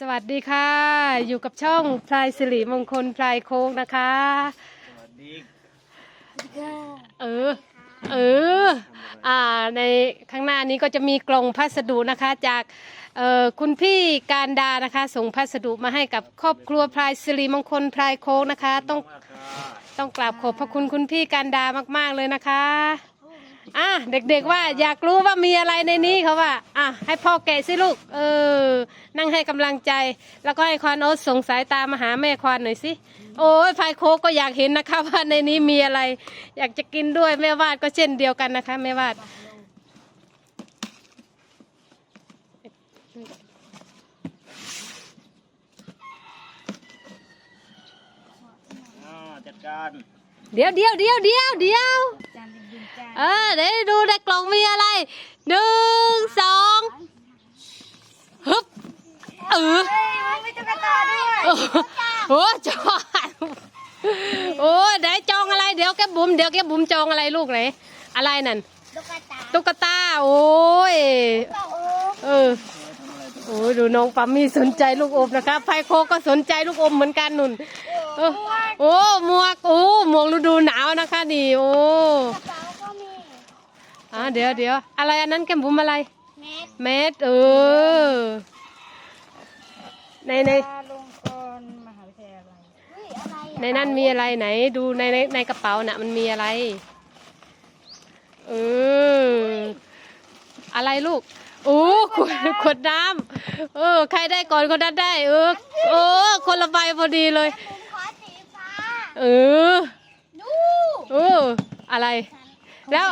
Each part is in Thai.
สวัสดีค่ะ อยู่กับช่องพลายสิริมงคลพลายโค้งนะคะ สวัสดีเออ เออ อ่า ในข้างหน้านี้ก็จะมีกล่องพัสดุนะคะจากเอ่อคุณพี่การดานะคะ ส่งพัสดุมาให้กับครอบครัวพลายสิริมงคลพลายโค้งนะคะ ต้องมากค่ะต้องกราบขอบพระคุณคุณพี่การดามาก ๆเลยนะคะ อะเด็กๆว่าอยากรู้ว่ามีอะไรในนี้เขาว่าอะให้พ่อแกะสิลูก เออ นั่งให้กำลังใจ แล้วก็ให้ควานโอ๊ตส่งสายตามาหาแม่ควานหน่อยสิ โอ้ยพายโคกก็อยากเห็นนะคะว่าในนี้มีอะไร อยากจะกินด้วยแม่วาดก็เช่นเดียวกันนะคะแม่วาดอ่าจัดการ เดี๋ยวเดี๋ยวเดี๋ยวเดี๋ยวเดี๋ยว จานดินจาน เออเดี๋ยวดูในกล่องมีอะไรหนึ่งสองฮึบเออเฮ้ยไม่ตุ๊กตาด้วยโอ้โหจองโอ้ไหนจองอะไรเดี๋ยวแกบุ๋มเดี๋ยวแกบุ๋มจองอะไรลูกไหนอะไรนั่นตุ๊กตาตุ๊กตาโอ้ยโอ้โหเออโอ้ยดูน้องปั๊มมี่สนใจลูกอมนะคะไพโคก็สนใจลูกอมเหมือนกันนุ่นเออโอ้หมวกโอ้หมวกฤดูหนาวนะคะนี่โอ้กระเป๋าก็มี อ่าเดี๋ยวเดี๋ยวอะไรอันนั้นแกมบุ๋มอะไร เม็ดเม็ดเออในในลงกรมหาวิทยาลัยเฮ้ยอะไรในนั้นมีอะไรไหน ดูในในในกระเป๋าน่ะมันมีอะไร เออ อะไรลูกโอ้ขวดขวดน้ำเออ ใครได้ก่อนคนนั้นได้ เออโอ้คนละใบพอดีเลย ผมขอสีฟ้า เออ ดู เออ อะไร แล้ว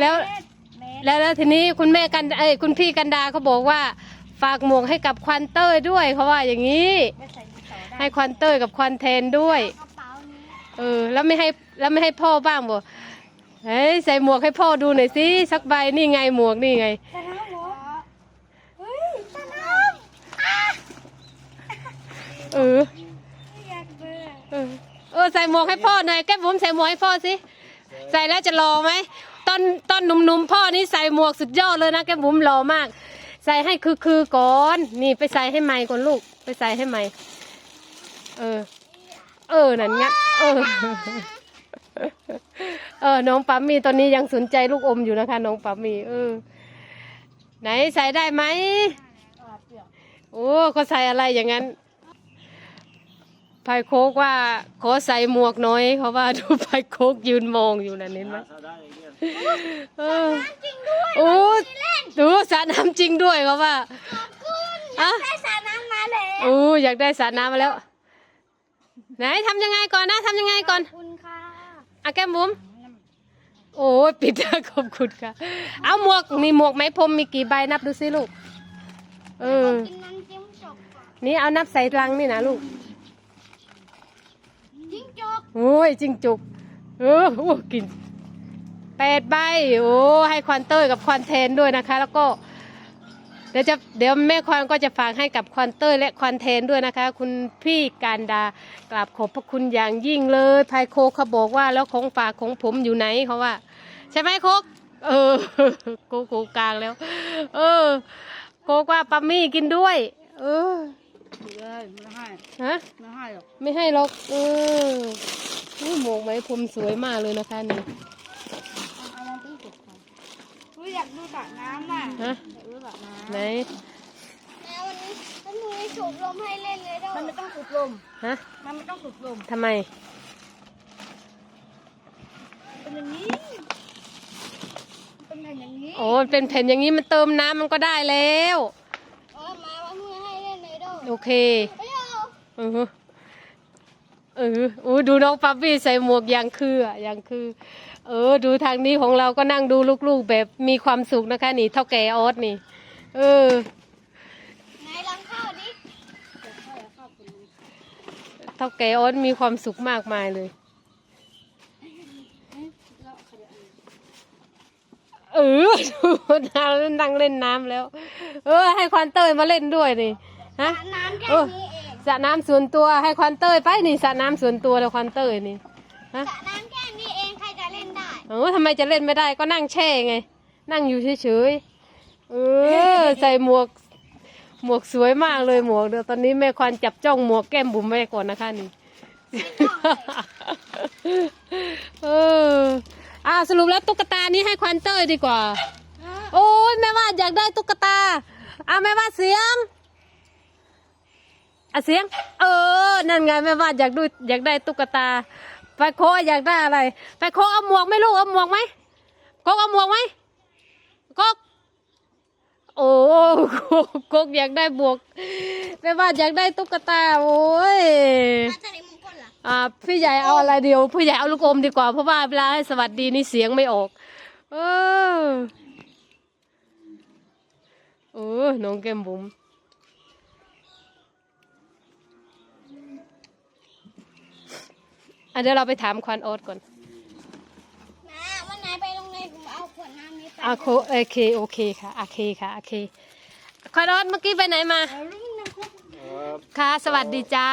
แล้วเม็ดเม็ดแล้วแล้วทีนี้คุณแม่กันเอ้ยคุณพี่กันดาเขาบอกว่าฝากหมวกให้กับควันเต้ยด้วยเขาว่าอย่างนี้ ไม่ใส่ดินสอได้ให้ควันเต้ยกับควันเทนด้วย กระเป๋านี้เออ แล้วไม่ให้แล้วไม่ให้พ่อบ้างบ่เฮ้ยใส่หมวกให้พ่อดูหน่อยสิสักใบนี่ไงหมวกนี่ไงตะน้ำเหรอเฮ้ยตะน้ำอะเออไม่อยากเบื่อเออเออใส่หมวกให้พ่อหน่อยแก้มบุ๋มใส่หมวกให้พ่อสิใส่แล้วจะหล่อไหม ตอนตอนหนุ่มๆพ่อนี่ใส่หมวกสุดยอดเลยนะแกบุ๋มหล่อมาก ใส่ให้คือคือก่อน นี่ไปใส่ให้ใหม่ก่อนลูก ไปใส่ให้ใหม่เออ เออนั่นเงั้นเออเออน้องปั๊มมีตอนนี้ยังสนใจลูกอมอยู่นะคะ น้องปั๊มมีเออ ไหนใส่ได้ไหมโอ้เขาใส่อะไรอย่างนั้น ไพโคกว่าขอใส่หมวกน้อยเขาว่าดูไพโคกยืนมองอยู่นั่นเห็นไหมถ้าได้อย่างเงี้ยเออโอ้ดูสระน้ำจริงด้วยเขาว่าขอบคุณอะได้สาน้ำมาแล้วโอ้อยากได้สระน้ำมาแล้ว ไหนทำยังไงก่อนนะทำยังไงก่อนขอบคุณค่ะอะแก้มบุ๋มโอ้ยปิดนะขอบคุณค่ะ เอาหมวกมีหมวกไหมพรมมีกี่ใบนับดูสิลูกเออกินน้ำจิ้มจกก่อนนี่เอานับใส่ลังนี่นะลูกจิ้งจก โอ้ยจิงจุกเออโอ้กินแปดใบโอ้ให้ควันเตอร์กับควันเทนด้วยนะคะ แล้วก็ เดี๋ยวจะเดี๋ยวแม่ควันก็จะฝากให้กับควันเตอร์และควันเทนด้วยนะคะ คุณพี่การดากราบขอบพระคุณอย่างยิ่งเลยภายโคเขาบอกว่าแล้วของฝากของผมอยู่ไหนเขาว่า ใช่ไหมโคกเออโกโกกลางแล้ว เออโกกว่าปัมมี่กินด้วย เออ ไม่ได้ไม่ให้ฮะ ไม่ให้หรอกไม่ให้หรอก เออนี่หมวกไหมพรมสวยมากเลยนะคะนี่ เอามาจิ้งจกก่อนอุ้ยอยากดูสระน้ำน่ะฮะ อยากดูสระน้ำไหนแม่วันนี้ฉันมีสูบลมให้เล่นเลยด้วยมันไม่ต้องสูบลม ฮะมันไม่ต้องสูบลมทำไม เป็นอย่างนี้เป็นอย่างนี้ โอ้มันเป็นแผ่นอย่างนี้มันเติมน้ำมันก็ได้แล้ว โอเคไม่เอาเออเออโอ้ดูน้องปั๊บบี้ใส่หมวกอย่างคืออะอย่างคือ เออ ดูทางนี้ของเราก็นั่งดูลูกๆแบบมีความสุขนะคะนี่เท่าแก่ออสนี่ เออไหนลองเข้าดิเท่าแก่ออสมีความสุขมากมายเลย เออดูน้ำนั่งเล่นน้ำแล้ว เออ ให้ควันเตยมาเล่นด้วยนี่ ฮะสระน้ำแค่เออนี้เองสระน้ำส่วนตัวให้ควันเตยไปนี่สระน้ำส่วนตัวแล้วควันเตยนี่ฮะ สระน้ำแค่นี้เองใครจะเล่นได้เออทำไมจะเล่นไม่ได้ก็นั่งแช่ไง นั่งอยู่เฉยๆ เออ ใส่หมวก หมวกสวยมากเลยหมวกเดี๋ยวตอนนี้แม่ควานจับจ้องหมวกแก้มบุ๋มแม่ก่อนนะคะนี่ เอออ่าสรุปแล้วตุ๊กตานี้ให้ควานเต้ยดีกว่า โอ้ยแม่ว่าอยากได้ตุ๊กตาอะแม่ว่าเสียง อะเสียง เออ นั่นไงแม่ว่าอยากดูอยากได้ตุ๊กตา ไปโคอยากได้อะไร ไปโคเอาหมวกไหมลูกเอาหมวกไหมโกกเอาหมวกไหมโกกโอ้โกกอยากได้บวกแม่ว่าอยากได้ตุ๊กตาโอ้ยมาจากในมงคลเหรออ่าพี่ใหญ่เอาอะไรเดียวพี่ใหญ่เอาลูกอมดีกว่าเพราะว่าเวลาให้สวัสดีนี่เสียงไม่ออกเออเออน้องแก้มบุ๋มอะ เดี๋ยวเราไปถามควันโอ๊ตก่อนนะวันไหนไปโรงเรียนผมเอาขวดน้ำนี้ไปอะโคโอเคโอเคค่ะโอเคค่ะโอเคควันโอ๊ตเมื่อกี้ไปไหนมาเอาลูกน้ำคุกครับค่ะสวัสดีจ้า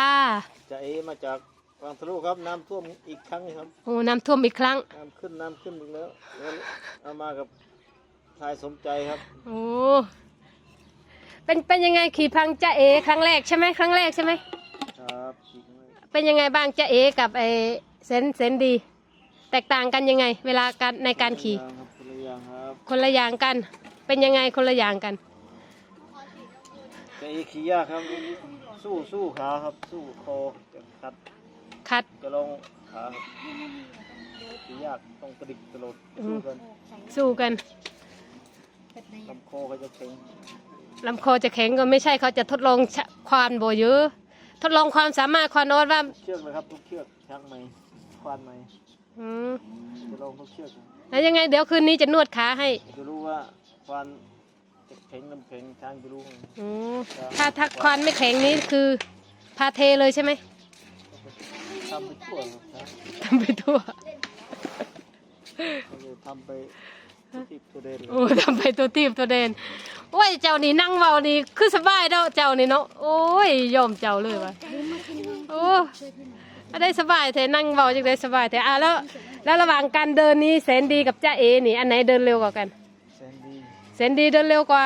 จะเอมาจากวังทะลุครับน้ำท่วมอีกครั้งครับ โอ้น้ำท่วมอีกครั้งน้ำขึ้นน้ำขึ้นอีกแล้วแล้วเอามากับทายสมใจครับ โอ้เป็นเป็นยังไงขี่พังจ้าเอ ครั้งแรกใช่ไหมครั้งแรกใช่ไหมครับอีกไหม เป็นยังไงบ้างจ้าเอกับไอเซนเซนดี แตกต่างกันยังไง เวลาการในการขี่ คนละอย่างครับคนละอย่างครับคนละอย่างกัน เป็นยังไงคนละอย่างกันจะเอขี่ยากครับ สู้สู้ขาครับ สู้คอจะคัดคัด จะลงขาครับขี่ยากต้องกระดิกกระโดดอืสู้ม กันสู้กันลำคอเขาจะแข็งลำคอจะแข็งก็ไม่ใช่เขาจะทดลองชะควานโบเยอะ ทดลองความสามารถควานโนตว่าเชือกเลยครับทุกเชือกช่างไหมควานไหมอืมจะลองทุกเชือกครับแล้วยังไงเดี๋ยวคืนนี้จะนวดขาให้จะรู้ว่าควานจะแข็งน้ำแข็งช้างจะรู้ไงอืมถ้าถ้าควานไม่แข็งนี้คือพาเทเลยใช่ไหมทำไปทั่วครับทำไปทั่วก็เลยทำไปทุกทิศทุกเดนเลยโอ้ทำไปตัวตีบตัวเดน โอ้ยเจ้านี่นั่งเบานี่คือสบายเด้อเจ้านี่เนาะโอ้ยยอมเจ้าเลยวะโอ้ได้สบายแท้นั่งเบาจังได้สบายแท้อะแล้ว แล้วระหว่างการเดินนี้แสนดีกับจ้าเอนี่อันไหนเดินเร็วกว่ากันแซนดี้แสนดีเดินเร็วกว่า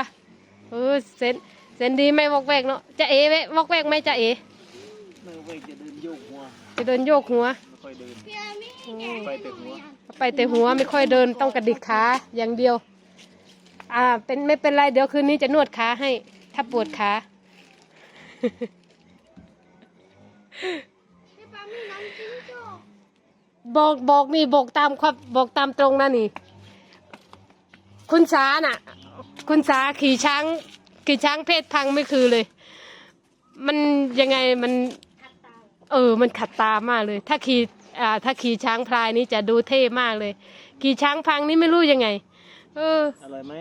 เออแสนแสนดีไม่วอกแวกเนาะจ้าเอเววอกแวกไหมจ้าเอมือไว้จะเดินโยกหัวจะเดินโยกหัวไม่ค่อยเดินพี่อามี่แกไปแต่หัวไปแต่หัวไม่ค่อยเดินต้องกระดิกขาอย่างเดียว อ่า เป็นไม่เป็นไร เดี๋ยวคืนนี้จะนวดขาให้ ถ้าปวดขาพี่ปามี่น้ำจิ้มโจ้บอกบอกนี่บอกตามความบอกตามตรงนะนี่ คุณสาน่ะ คุณสาขี่ช้างขี่ช้างเพศพังไม่คือเลย มันยังไงมันขัดตาเออ มันขัดตามากเลย ถ้าขี่อ่า ถ้าขี่ช้างพลายนี่จะดูเท่มากเลย ขี่ช้างพังนี่ไม่รู้ยังไง เออ อร่อยไหม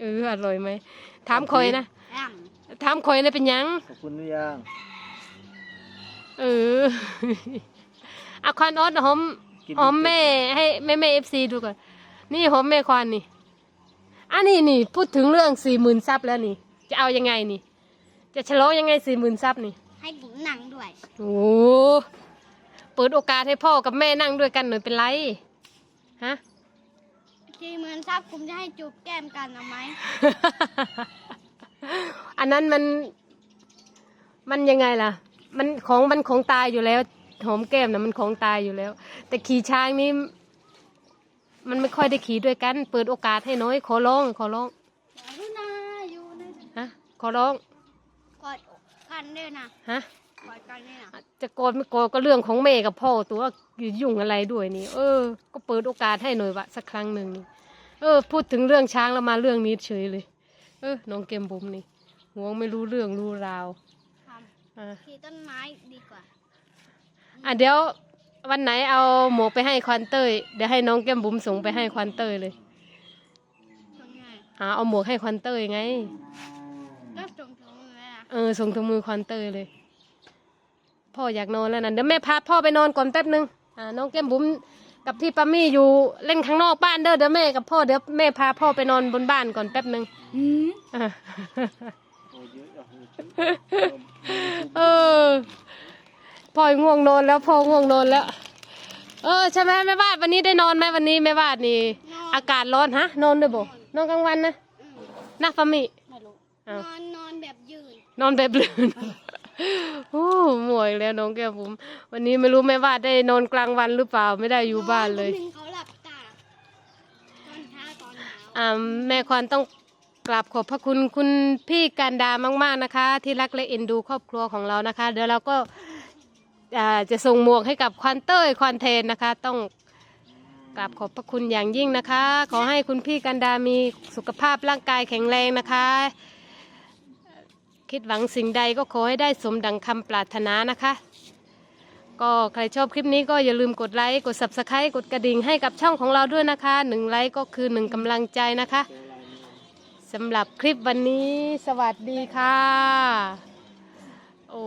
เอออร่อยไหมถามคอยนะอ่ถามคอยนะเป็นหยัง ขอบคุณหรือยังเออเอาควันออสหอมหอมแม่ให้แม่แม่เอฟซีดูก่อน นี่หอมแม่ควันนี่อันนี้นี่ พูดถึงเรื่องสี่หมื่นซับแล้วนี่ จะเอายังไงนี่ จะฉลองยังไงสี่หมื่นซับนี่ ให้ผมหนังด้วย โอ้เปิดโอกาสให้พ่อกับแม่นั่งด้วยกันหน่อยเป็นไร ฮะ ทีเหมือนซับผมจะให้จูบแก้มกันเอาไหม อันนั้นมัน มันยังไงล่ะ มันของมันของตายอยู่แล้วหอมแก้มนะมันของตายอยู่แล้ว แต่ขี่ช้างนี่มันไม่ค่อยได้ขี่ด้วยกัน เปิดโอกาสให้น้อย ขอร้อง ขอร้องอยู่นะอยู่นะฮะขอร้องกอดกันด้วยนะฮะ กอดกันด้วยนะจะโกรธไม่โกรธก็เรื่องของแม่กับพ่อตัวยุ่งอะไรด้วยนี่ เออ ก็เปิดโอกาสให้หน่อยวะสักครั้งหนึ่งนี่เออ พูดถึงเรื่องช้างแล้วมาเรื่องนี้เฉยเลย เออน้องเกมบุ๋มนี่ห่วงไม่รู้เรื่องรู้ราวทอ่าำขี่ต้นไม้ดีกว่า อะเดี๋ยววันไหนเอาหมวกไปให้ควันเตยเดี๋ยวให้น้องแก้มบุ๋มส่งไปให้ควันเตยเลยตรงไงหาเอาหมวกให้ควันเตยไง ก็ตรงตรงๆเลยนะเออส่งถึงมือควันเตยเลย พ่ออยากนอนแล้วนะเดี๋ยวแม่พาพ่อไปนอนก่อนแป๊บนึงอ่าน้องแก้มบุ๋มกับพี่ปามี่อยู่เล่นข้างนอกบ้านเด้อเดี๋ยวแม่กับพ่อเดี๋ยวแม่พาพ่อไปนอนบนบ้านก่อนแป๊บนึงอืมอะโอ้เยอะอะเออพ่อง่วงนอนแล้วพ่อง่วงนอนแล้ว เออใช่ไหมแม่วาดวันนี้ได้นอนไหมวันนี้แม่วาดนี่ อากาศร้อนฮะ นอนด้วยบ่นอนกลางวันนะอืมนะฟามิไม่รู้ฮอ้าวนอนนอนแบบยืนนอนแบบลื่น โอ้หมวยแล้วน้องแก้วผม วันนี้ไม่รู้แม่ว่าได้นอนกลางวันหรือเปล่าไม่ได้อยู่บ้านเลยหนึ่งเขาหลับตาตอนเช้าตอนหนาวอ่าแม่ควานต้องกราบขอบพระคุณคุณพี่กันดามาก ๆนะคะ ที่รักและเอ็นดูครอบครัวของเรานะคะ เดี๋ยวเราก็อ่าจะส่งหมวกให้กับควันเต้ยควันเทนนะคะ ต้องกราบขอบพระคุณอย่างยิ่งนะคะ ขอให้คุณพี่กันดามีสุขภาพร่างกายแข็งแรงนะคะ คิดหวังสิ่งใดก็ขอให้ได้สมดังคำปรารถนานะคะ ก็ใครชอบคลิปนี้ก็อย่าลืมกดไลค์ กด subscribe กดกระดิ่งให้กับช่องของเราด้วยนะคะหนึ่งไลค์ก็คือหนึ่งกำลังใจนะคะสำหรับคลิปวันนี้สวัสดีค่ะ โอ้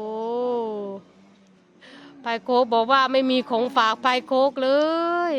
พายโคกบอกว่าไม่มีของฝากพายโคกเลย